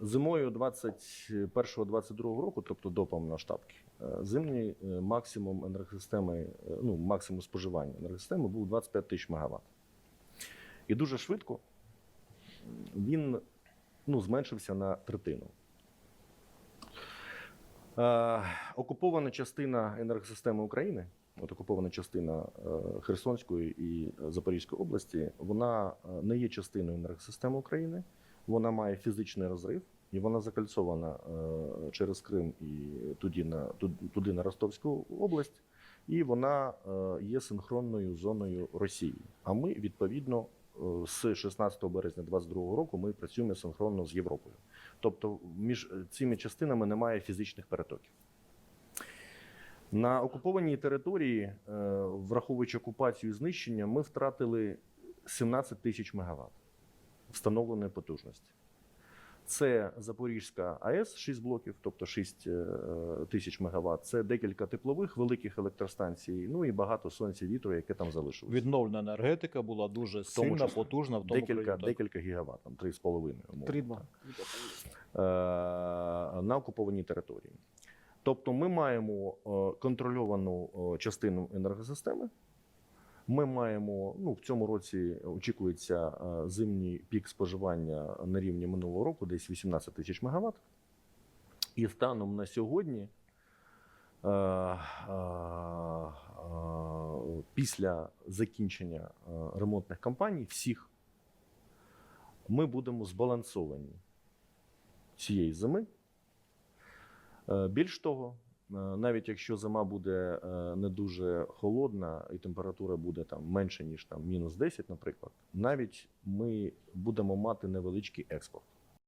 Зимою 21-22 року, тобто до повноштабки, е, зимній е, максимум енергосистеми, е, ну, максимум споживання енергосистеми був 25 тисяч мегаватт. І дуже швидко він ну, зменшився на третину. Е, окупована частина енергосистеми України, от окупована частина Херсонської і Запорізької області, вона не є частиною енергосистеми України. Вона має фізичний розрив, і вона закольцована е, через Крим і туди на, туди на Ростовську область, і вона е, є синхронною зоною Росії. А ми, відповідно, е, з 16 березня 2022 року ми працюємо синхронно з Європою. Тобто між цими частинами немає фізичних перетоків. На окупованій території, враховуючи окупацію і знищення, ми втратили 17 тисяч мегаватт встановленої потужності. Це Запорізька АЕС 6 блоків, тобто 6 е, тисяч мегаватт. Це декілька теплових великих електростанцій, ну і багато сонця вітру, яке там залишилось. Відновлена енергетика була дуже тому сильна, числі. потужна в тому Декілька, країні, декілька гігаватт, там 3,5. умовно. Три-два. Е, на окупованій території. Тобто ми маємо е, контрольовану частину енергосистеми. Ми маємо, ну, в цьому році очікується е, зимній пік споживання на рівні минулого року, десь 18 тисяч мегаватт. І станом на сьогодні, е, е, після закінчення ремонтних кампаній, всіх, ми будемо збалансовані цієї зими. Більш того, навіть якщо зима буде е, не дуже холодна і температура буде там менше, ніж там мінус 10, наприклад, навіть ми будемо мати невеличкий експорт.